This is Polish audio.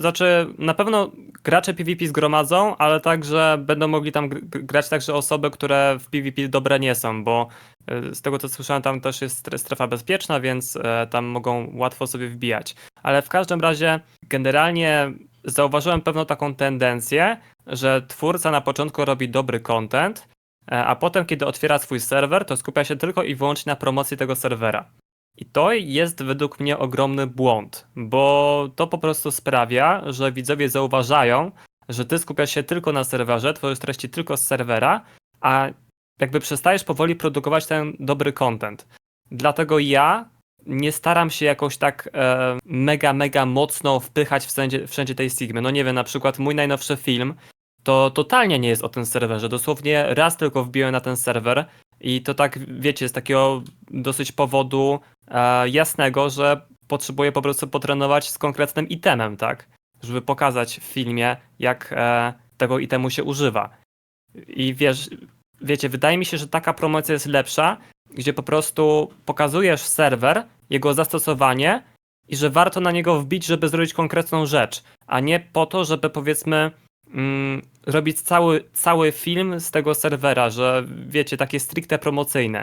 Znaczy, na pewno gracze PvP zgromadzą, ale także będą mogli tam gr- gr- grać także osoby, które w PvP dobre nie są, bo y, z tego co słyszałem, tam też jest stre- strefa bezpieczna, więc e, tam mogą łatwo sobie wbijać. Ale w każdym razie, generalnie zauważyłem pewną taką tendencję, że twórca na początku robi dobry content, e, a potem, kiedy otwiera swój serwer, to skupia się tylko i wyłącznie na promocji tego serwera. I to jest według mnie ogromny błąd, bo to po prostu sprawia, że widzowie zauważają, że ty skupiasz się tylko na serwerze, tworzysz treści tylko z serwera, a jakby przestajesz powoli produkować ten dobry content. Dlatego ja nie staram się jakoś tak e, mega, mega mocno wpychać wszędzie, wszędzie tej Sigmy. No nie wiem, na przykład mój najnowszy film to totalnie nie jest o tym serwerze. Dosłownie raz tylko wbiłem na ten serwer i to tak, wiecie, z takiego dosyć powodu e, jasnego, że potrzebuję po prostu potrenować z konkretnym itemem, tak? Żeby pokazać w filmie, jak e, tego itemu się używa. I wiesz, wiecie, wydaje mi się, że taka promocja jest lepsza, gdzie po prostu pokazujesz serwer, jego zastosowanie i że warto na niego wbić, żeby zrobić konkretną rzecz, a nie po to, żeby powiedzmy mm, robić cały, cały film z tego serwera, że wiecie, takie stricte promocyjne.